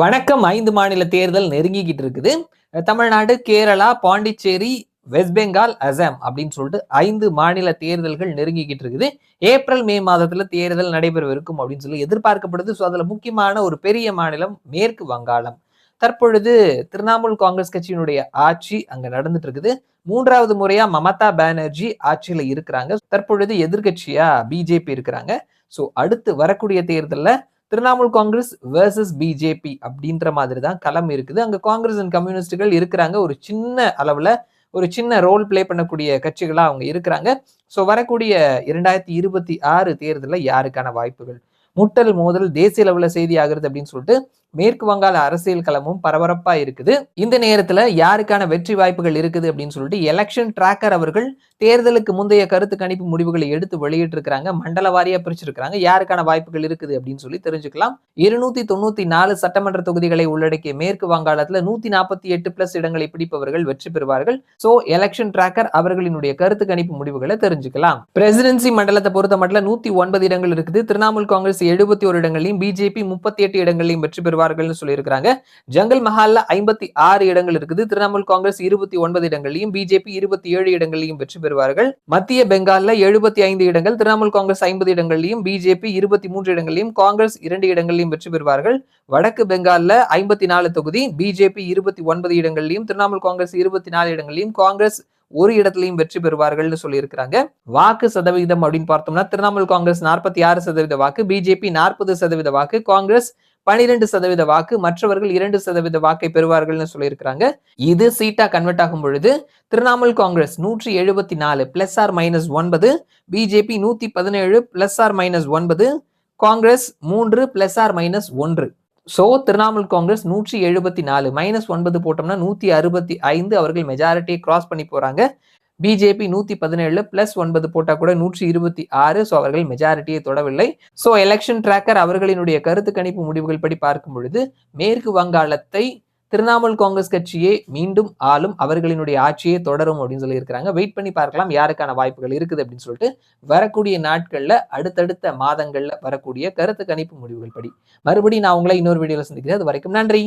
வணக்கம். ஐந்து மாநில தேர்தல் நெருங்கிக்கிட்டு இருக்குது. தமிழ்நாடு கேரளா பாண்டிச்சேரி வெஸ்ட் பெங்கால் அசாம் அப்படின்னு சொல்லிட்டு ஐந்து மாநில தேர்தல்கள் நெருங்கிக்கிட்டு இருக்குது. ஏப்ரல் மே மாதத்துல தேர்தல் நடைபெறவிருக்கும் அப்படின்னு சொல்லி எதிர்பார்க்கப்படுது. ஸோ அதுல முக்கியமான ஒரு பெரிய மாநிலம் மேற்கு வங்காளம். தற்பொழுது திரிணாமுல் காங்கிரஸ் கட்சியினுடைய ஆட்சி அங்க நடந்துட்டு இருக்குது மூன்றாவது முறையா மமதா பானர்ஜி ஆட்சியில இருக்கிறாங்க. தற்பொழுது எதிர்கட்சியா பிஜேபி இருக்கிறாங்க. ஸோ அடுத்து வரக்கூடிய தேர்தலில் திரிணாமுல் காங்கிரஸ் வேர்சஸ் பிஜேபி அப்படின்ற மாதிரி தான் களம் இருக்குது. அங்கே காங்கிரஸ் அண்ட் கம்யூனிஸ்டுகள் இருக்கிறாங்க. ஒரு சின்ன அளவில் ஒரு சின்ன ரோல் பிளே பண்ணக்கூடிய கட்சிகளாக அவங்க இருக்கிறாங்க. ஸோ வரக்கூடிய இரண்டாயிரத்தி இருபத்தி ஆறு தேர்தலில் யாருக்கான வாய்ப்புகள்? முட்டல் மோதல் தேசிய அளவில் செய்தி ஆகுறது அப்படின்னு சொல்லிட்டு மேற்கு வங்காள அரசியல் களமும் பரபரப்பா இருக்குது. இந்த நேரத்துல யாருக்கான வெற்றி வாய்ப்புகள் இருக்குது அப்படின்னு சொல்லிட்டு எலெக்ஷன் டிராக்கர் அவர்கள் தேர்தலுக்கு முந்தைய கருத்து கணிப்பு முடிவுகளை எடுத்து வெளியிட்டு இருக்கிறாங்க மண்டல வாரியா பிரிச்சிருக்கிறாங்க. யாருக்கான வாய்ப்புகள் இருக்குது அப்படின்னு சொல்லி தெரிஞ்சுக்கலாம். இருநூத்தி தொண்ணூத்தி நாலு சட்டமன்ற தொகுதிகளை உள்ளடக்கிய மேற்கு வங்காளத்துல நூத்தி நாற்பத்தி எட்டு பிளஸ் இடங்களை பிடிப்பவர்கள் வெற்றி பெறுவார்கள். சோ எலெக்ஷன் டிராக்கர் அவர்களினுடைய கருத்து கணிப்பு முடிவுகளை தெரிஞ்சுக்கலாம். பிரசிடென்சி மண்டலத்தை பொறுத்த மட்டும் நூத்தி ஒன்பது இடங்கள் இருக்குது. திரிணாமுல் காங்கிரஸ் எழுபத்தி ஒரு இடங்களையும் பிஜேபி முப்பத்தி எட்டு இடங்களையும் வெற்றி பெறுவார்கள்னு சொல்லியிருக்கிறாங்க. ஜங்கல் மஹால்ல ஐம்பத்தி ஆறு இடங்கள் இருக்குது. திரிணாமுல் காங்கிரஸ் இருபத்தி ஒன்பது இடங்களையும் பிஜேபி இருபத்தி ஏழு இடங்களையும் வெற்றி பெறுவார்கள். மத்திய பெங்கால்ல எழுபத்தி ஐந்து இடங்கள் திரிணாமுல் காங்கிரஸ் ஐம்பது இடங்களையும் பிஜேபி இருபத்தி மூன்று இடங்களையும் காங்கிரஸ் இரண்டு இடங்களையும் வெற்றி பெறுவார்கள். வடக்கு பெங்கால்ல ஐம்பத்தி நாலு தொகுதி பிஜேபி இருபத்தி ஒன்பது இடங்களையும் திரிணாமுல் காங்கிரஸ் இருபத்தி நாலு இடங்களையும் காங்கிரஸ் ஒரு இடத்துலையும் வெற்றி பெறுவார்கள்னு சொல்லியிருக்கிறாங்க. வாக்கு சதவீதம் அப்படின்னு பார்த்தோம்னா திரிணாமுல் காங்கிரஸ் நாற்பத்தி ஆறு சதவீத வாக்கு பிஜேபி நாற்பது சதவீத வாக்கு காங்கிரஸ் பனிரெண்டு சதவீத வாக்கு மற்றவர்கள் இரண்டு சதவீத வாக்கை பெறுவார்கள்னு சொல்லியிருக்கிறாங்க. இது சீட்டா கன்வெர்ட் ஆகும் பொழுது திரிணாமுல் காங்கிரஸ் நூற்றி எழுபத்தி நாலு பிளஸ் ஆர் மைனஸ் ஒன்பது பிஜேபி நூத்தி பதினேழு பிளஸ் ஆர் மைனஸ் ஒன்பது காங்கிரஸ் மூன்று பிளஸ் ஆர் மைனஸ் ஒன்று. ஸோ திரிணாமுல் காங்கிரஸ் நூற்றி எழுபத்தி நாலு மைனஸ் ஒன்பது போட்டோம்னா நூத்தி அறுபத்தி ஐந்து அவர்கள் மெஜாரிட்டியை கிராஸ் பண்ணி போறாங்க. பிஜேபி நூத்தி பதினேழு பிளஸ் ஒன்பது போட்டா கூட நூற்றி இருபத்தி ஆறு. ஸோ அவர்கள் மெஜாரிட்டியை தொடவில்லை. ஸோ எலெக்ஷன் டிராக்கர் அவர்களினுடைய கருத்து கணிப்பு முடிவுகள் படி பார்க்கும் பொழுது மேற்கு வங்காளத்தை திரிணாமுல் காங்கிரஸ் கட்சியே மீண்டும் ஆளும் அவர்களினுடைய ஆட்சியே தொடரும் அப்படின்னு சொல்லியிருக்கிறாங்க. வெயிட் பண்ணி பார்க்கலாம் யாருக்கான வாய்ப்புகள் இருக்குது அப்படின்னு சொல்லிட்டு வரக்கூடிய நாட்கள்ல அடுத்தடுத்த மாதங்கள்ல வரக்கூடிய கருத்து கணிப்பு முடிவுகள் படி. மறுபடியும் நான் உங்களை இன்னொரு வீடியோவில் சந்திக்கிறேன். அது வரைக்கும் நன்றி.